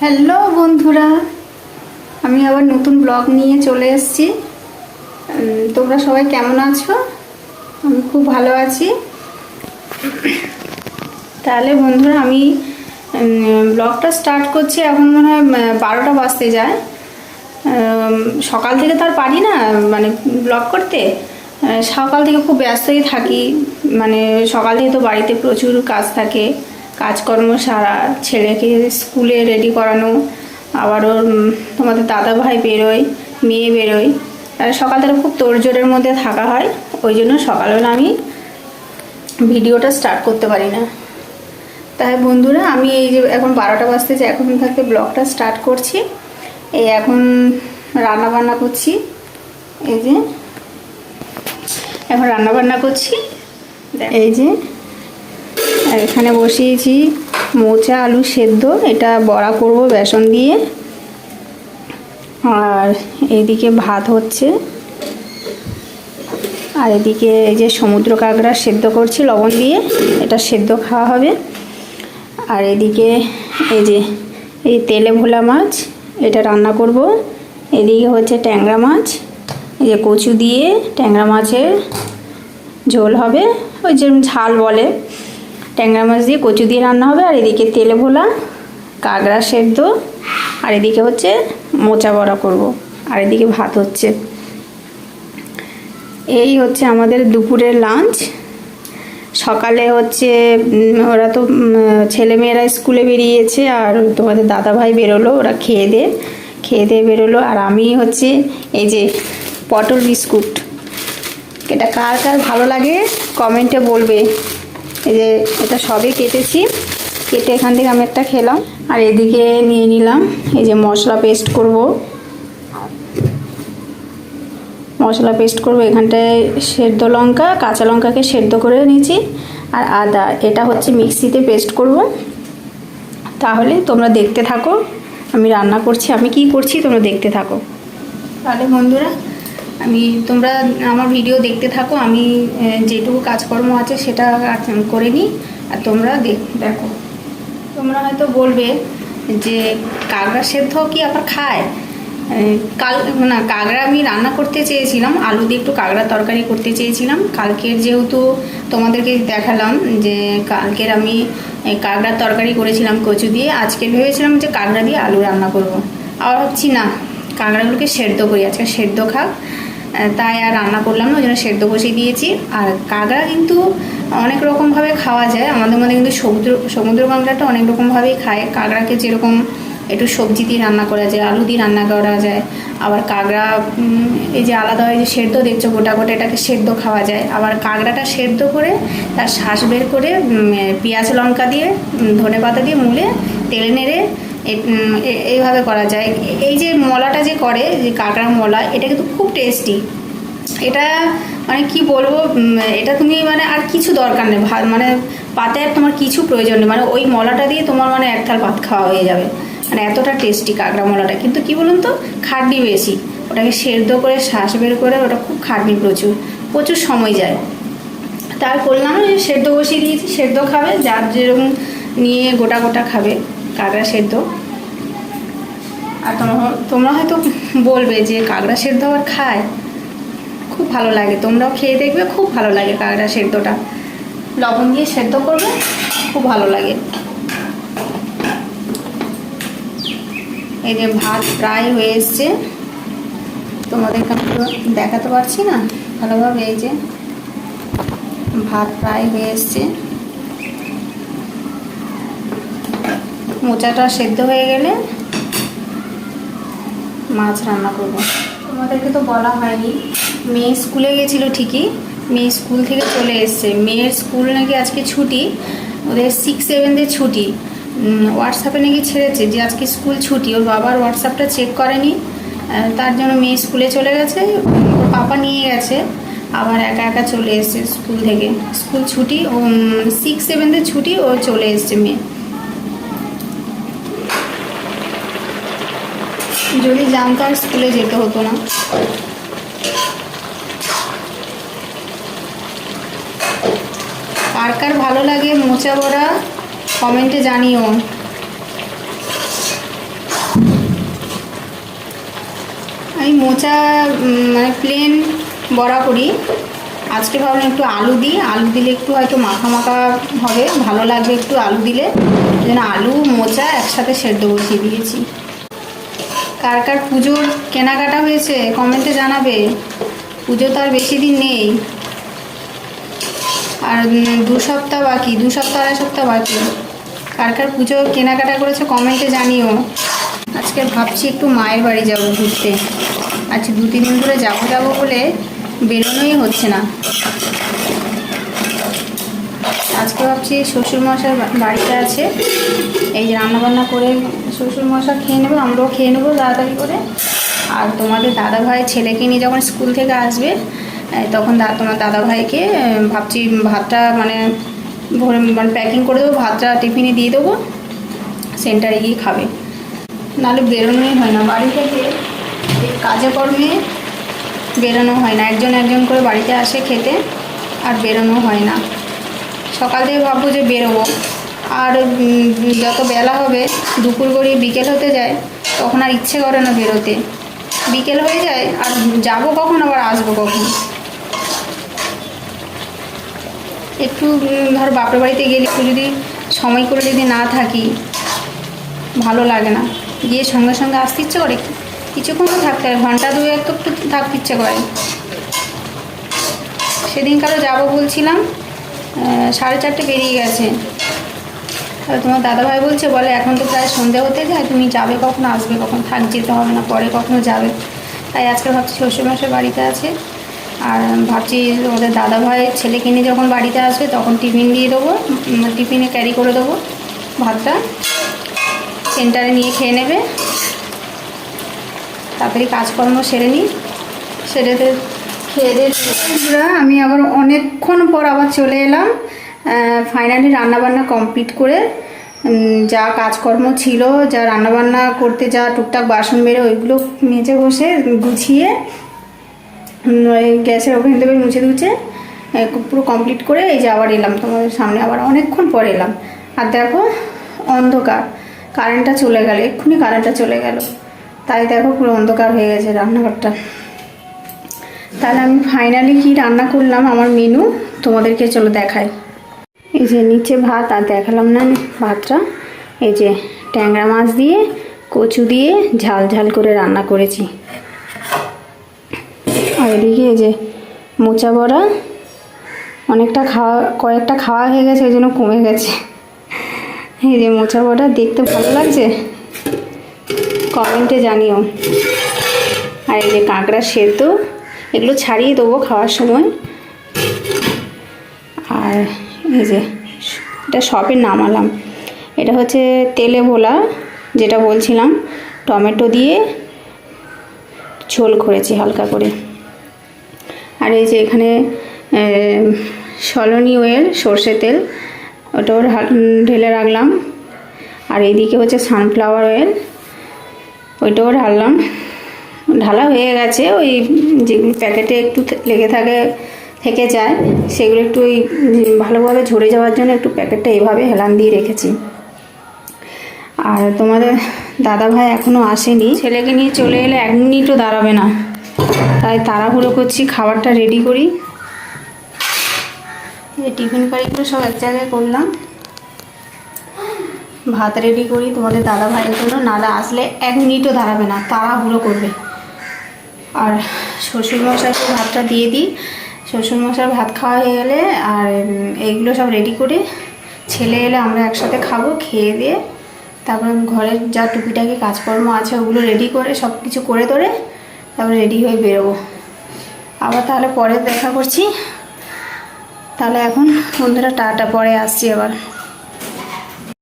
Hello বন্ধুরা। আমি আবার নতুন ব্লগ নিয়ে চলে এসেছি। তোমরা সবাই কেমন আছো? আমি খুব ভালো আছি। তাহলে বন্ধুরা, আমি ব্লগটা স্টার্ট করছি। এখন মনে হয় বারোটা বাজতে যায়। সকাল থেকে তো আর পারি না মানে ব্লগ করতে। সকাল থেকে খুব ব্যস্তই থাকি। মানে সকাল থেকে তো বাড়িতে প্রচুর কাজ থাকে। কাজকর্ম সারা ছেলেকে স্কুলে রেডি করানো, আবার ওর তোমাদের দাদা ভাই বেরোয়, মেয়ে বেরোয়। আর সকাল থেকে খুব তোড়জোড়ের মধ্যে থাকা হয়, ওই জন্য সকালবেলা আমি ভিডিওটা স্টার্ট করতে পারি না। তাই বন্ধুরা, আমি এই যে এখন বারোটা বাজতে বাজতেছে, এখন থাকতে ব্লগটা স্টার্ট করছি। এই এখন রান্না বান্না করছি। এই যে, এখন রান্না বান্না করছি এই যে আর এখানে বসিয়েছি মোচা, আলু সেদ্ধ। এটা বড়া করব বেসন দিয়ে। আর এদিকে ভাত হচ্ছে। আর এদিকে এই যে সমুদ্র কাঁকড়া সেদ্ধ করছি লবণ দিয়ে, এটা সেদ্ধ খাওয়া হবে। আর এদিকে এই যে, এই তেলে ভোলা মাছ, এটা রান্না করব। এদিকে হচ্ছে ট্যাংরা মাছ। এই যে কচু দিয়ে ট্যাংরা মাছের ঝোল হবে। ওই যে ঝাল বলে। ট্যাংরা মাছ দিয়ে কচু দিয়ে রান্না হবে, আর এদিকে তেলে ভোলা, কাঁকড়া সেদ্ধ, আর এদিকে হচ্ছে মোচা বড়া করব, আর এদিকে ভাত হচ্ছে। এই হচ্ছে আমাদের দুপুরের লাঞ্চ সকালে হচ্ছে ওরা তো ছেলেমেয়েরা স্কুলে বেরিয়েছে, আর তোমাদের দাদা ভাই বেরোলো, ওরা খেয়ে দে খেয়ে দিয়ে বেরোলো, আর আমি হচ্ছে এই যে পটল বিস্কুট। এটা কার কার ভালো লাগে কমেন্টে বলবে। যে এটা সবই কেটেছি। কেটে এখান থেকে আমি একটা খেলাম। আর এদিকে নিয়ে নিলাম, এই যে মশলা পেস্ট করব। মশলা পেস্ট করব, এখানটায় সেদ্ধ লঙ্কা, কাঁচা লঙ্কাকে সেদ্ধ করে নিয়েছি। আর আদা, এটা হচ্ছে মিক্সিতে পেস্ট করব। তাহলে তোমরা দেখতে থাকো, আমি রান্না করছি, আমি কি করছি তোমরা দেখতে থাকো। তাহলে বন্ধুরা আমি, তোমরা আমার ভিডিও দেখতে থাকো, আমি যেটুকু কাজকর্ম আছে সেটা করে নিই, আর তোমরা দেখ- তোমরা হয়তো বলবে যে কাঁকড়া সেদ্ধ কি আবার খায়? কাল, না, কাঁকড়া আমি রান্না করতে চেয়েছিলাম, আলু দিয়ে একটু কাঁকড়া তরকারি করতে চেয়েছিলাম। কালকের যেহেতু তোমাদেরকে দেখালাম যে কালকের আমি কাঁকড়ার তরকারি করেছিলাম কচু দিয়ে, আজকে ভেবেছিলাম যে কাঁকড়া দিয়ে আলু রান্না করব। আবার ভাবছি না, কাঁকড়াগুলোকে সেদ্ধ করি, আজকে সেদ্ধ খাক। তাই আর রান্না করলাম না, ওই জন্য সেদ্ধ বসিয়ে দিয়েছি। আর কাঁকড়া কিন্তু অনেক রকমভাবে খাওয়া যায়, আমাদের মধ্যে কিন্তু সমুদ্র সমুদ্র কাঁকড়াটা অনেক রকমভাবেই খায়। কাঁকড়াকে যেরকম একটু সবজি দিয়ে রান্না করা যায়, আলু দিয়ে রান্না করা যায়, আবার কাঁকড়া এই যে আলাদা হয় যে সেদ্ধ দেখছ, গোটা গোটা এটাকে সেদ্ধ খাওয়া যায়। আবার কাঁকড়াটা সেদ্ধ করে তার শ্বাস বের করে পেঁয়াজ লঙ্কা দিয়ে ধনে পাতা দিয়ে মুলে, তেলে নেড়ে এইভাবে করা যায়। এই যে মলাটা যে করে, যে কাঁকড়া মলা, এটা কিন্তু খুব টেস্টি এটা মানে কি বলব এটা তুমি মানে আর কিছু দরকার নেই। ভাত মানে পাতে আর তোমার কিছু প্রয়োজন নেই। মানে ওই মলাটা দিয়ে তোমার মানে এক থাল ভাত খাওয়া হয়ে যাবে। মানে এতটা টেস্টি কাঁকড়া মলাটা। কিন্তু কি বলুন তো, খাটনি বেশি। ওটাকে সেদ্ধ করে শ্বাস বের করে, ওটা খুব খাটনি প্রচুর। প্রচুর সময় যায়। তার করলাম সেদ্ধ বসিয়ে দিয়েছি। সেদ্ধ খাবে, যার যেরকম নিয়ে গোটা গোটা খাবে। কাঁকড়া সেদ্ধ। আর তোমরা তোমরা হয়তো বলবে যে কাঁকড়া সেদ্ধ আবার খায়। খুব ভালো লাগে। তোমরাও খেয়ে দেখবে, খুব ভালো লাগে কাঁকড়া সেদ্ধটা। লবণ দিয়ে সেদ্ধ করবে, খুব ভালো লাগে। এই যে ভাত প্রায় হয়ে এসছে। তোমাদেরকে আমি তো দেখাতে পারছি না। ভালোভাবে এই যে ভাত প্রায় হয়ে এসছে। মোচাটা সেদ্ধ হয়ে গেলে মাছ রান্না করব। তোমাদেরকে তো বলা হয়নি। মেয়ে স্কুলে গেছিল ঠিকই। মেয়ে স্কুল থেকে চলে এসছে। মেয়ের স্কুল নাকি আজকে ছুটি। ওদের সিক্স সেভেনদের ছুটি। হোয়াটসঅ্যাপে নাকি ছেড়েছে যে আজকে স্কুল ছুটি। ওর বাবার হোয়াটসঅ্যাপটা চেক করেনি। তার জন্য মেয়ে স্কুলে চলে গেছে। ওর পাপা নিয়ে গেছে। আবার একা একা চলে এসছে স্কুল থেকে। স্কুল ছুটি ও সিক্স সেভেনদের ছুটি ও চলে এসছে মেয়ে। যদি জানতাম স্কুলে যেতে হতো না। কার কার ভালো লাগে মোচা বড়া, কমেন্টে জানিও। আমি মোচা মানে প্লেন বড়া করি। আজকে ভাবলাম একটু আলু দিই। আলু দিলে একটু হয়তো মাখা মাখা হবে। ভালো লাগবে একটু আলু দিলে। যেন আলু, মোচা একসাথে সেদ্ধ বসিয়ে দিয়েছি। কার কার পুজোর কেনাকাটা হয়েছে কমেন্টে জানাবে। পুজো তো আর বেশি দিন নেই। আর দু সপ্তাহ বাকি, দু সপ্তাহ আড়াই সপ্তাহ বাকি। কার কার পুজো কেনাকাটা করেছে কমেন্টে জানিও। আজকে ভাবছি একটু মায়ের বাড়ি যাব ঘুরতে। আজকে দু তিন দিন ধরে যাব যাব বলে বেরোনোই হচ্ছে না। আজকে ভাবছি শ্বশুরমশাই বাড়িতে আছে। এই যে রান্নাবান্না করে শ্বশুরমশাই খেয়ে নেবে, আমরাও খেয়ে নেব তাড়াতাড়ি করে। আর তোমাদের দাদা ভাই ছেলেকে নিয়ে যখন স্কুল থেকে আসবে তখন দা তোমার দাদা ভাইকে ভাবছি ভাতটা মানে ভরে মানে প্যাকিং করে দেবো, ভাতটা টিফিনে দিয়ে দেবো সেন্টারে গিয়ে খাবে। নাহলে বেরোনোই হয় না। বাড়ি থেকে কাজে কর্মে বেরোনো হয় না। একজন একজন করে বাড়িতে আসে খেতে, আর বেরোনো হয় না। সকাল থেকে ভাববো যে বেরোবো। আর যত বেলা হবে, দুপুর গড়িয়ে বিকেল হতে যায়, তখন আর ইচ্ছে করে না বেরোতে। বিকেল হয়ে যায়, আর যাব কখন, আবার আসব কখন? একটু ধর বাপের বাড়িতে গেলে একটু যদি সময় করে যদি না থাকি, ভালো লাগে না। গিয়ে সঙ্গে সঙ্গে আসতে ইচ্ছে করে? কিছুক্ষণ তো থাকতে হয়, ঘণ্টা দুয়েক তো একটু থাকতে ইচ্ছে করে। সেদিন কারও যাব বলছিলাম সাড়ে চারটে বেরিয়ে গেছে। তোমার দাদাভাই বলছে, বলে এখন তো প্রায় সন্ধে হতে যায়, তুমি যাবে কখন, আসবে কখন, থাক, যেতে হবে না, পরে কখনো যাবে। তাই আজকে ভাবছি শ্বশুরমশাই বাড়িতে আছে। আর ভাবছি ওদের দাদাভাই ছেলেকে নিয়ে যখন বাড়িতে আসবে, তখন টিফিন দিয়ে দেবো টিফিনে ক্যারি করে দেবো ভাতটা। সেন্টারে নিয়ে খেয়ে নেবে। তাড়াতাড়ি কাজকর্ম সেরে নিই। সেরে খেয়ে দিয়ে আমি আবার অনেকক্ষণ পর আবার চলে এলাম। ফাইনালি রান্নাবান্না কমপ্লিট করে যা কাজকর্ম ছিল, যা রান্নাবান্না করতে যা টুকটাক বাসন বেড়ে ওইগুলো মেজে বসে গুছিয়ে গ্যাসের ওভেন টেবিল মুছে দুছে পুরো কমপ্লিট করে এই যে আবার এলাম তোমাদের সামনে, আবার অনেকক্ষণ পর এলাম। আর দেখো, অন্ধকার কারেন্টটা চলে গেল, এক্ষুনি কারেন্টটা চলে গেল। তাই দেখো পুরো অন্ধকার হয়ে গেছে রান্নাঘরটা। তাহলে আমি ফাইনালি কি রান্না করলাম, আমার মেনু তোমাদেরকে চলো দেখাই। এই যে নিচে ভাত, আর দেখালাম না ভাতটা। এই যে ট্যাংরা মাছ দিয়ে কচু দিয়ে ঝাল ঝাল করে রান্না করেছি। আর এদিকে এই যে মোচা বড়া, অনেকটা খাওয়া, কয়েকটা খাওয়া হয়ে গেছে, ওই জন্য কমে গেছে। এই যে মোচা বড়া, দেখতে ভালো লাগছে? কমেন্টে জানিও। আর এই যে কাঁকড়া সেদ্ধ, এগুলো ছাড়িয়ে দেবো খাওয়ার সময়। আর যে এটা সবে নামালাম। এটা হচ্ছে তেলে ভোলা যেটা বলছিলাম টমেটো দিয়ে ঝোল করেছি হালকা করে। আর এই যে এখানে আহ, সলনি ওয়েল সর্ষে তেল ওটাও ঢেলে রাখলাম। আর এইদিকে হচ্ছে সানফ্লাওয়ার অয়েল ওইটাও ঢাললাম। ঢালা হয়ে গেছে ওই যেগুলো প্যাকেটে একটু লেগে থাকে থেকে যায়, সেগুলো একটু ওই ভালোভাবে ঝরে যাওয়ার জন্য একটু প্যাকেটটা এইভাবে হেলান দিয়ে রেখেছি। আর তোমাদের দাদা ভাই এখনও আসেনি। ছেলেকে নিয়ে চলে এলে এক মিনিটও দাঁড়াবে না। তাই তাড়াহুড়ো করছি, খাবারটা রেডি করি। এই টিফিন কারিগুলো সব এক জায়গায় করলাম। ভাত রেডি করি তোমাদের দাদা ভাইয়ের জন্য নাহলে আসলে এক মিনিটও দাঁড়াবে না, তাড়াহুড়ো করবে। আর শ্বশুরমশাইকে ভাতটা দিয়ে দিই। শ্বশুরমশাই ভাত খাওয়া হয়ে গেলে আর এইগুলো সব রেডি করে ছেলে এলে আমরা একসাথে খাব, খেয়ে দিয়ে তারপর ঘরের যা টুপিটাকি কাজকর্ম আছে ওগুলো রেডি করে সব কিছু করে তোরে তারপরে রেডি হয়ে বেরোবো। আবার তাহলে পরে দেখা করছি। তাহলে এখন বন্ধুরা টাটা, পরে আসছি আবার।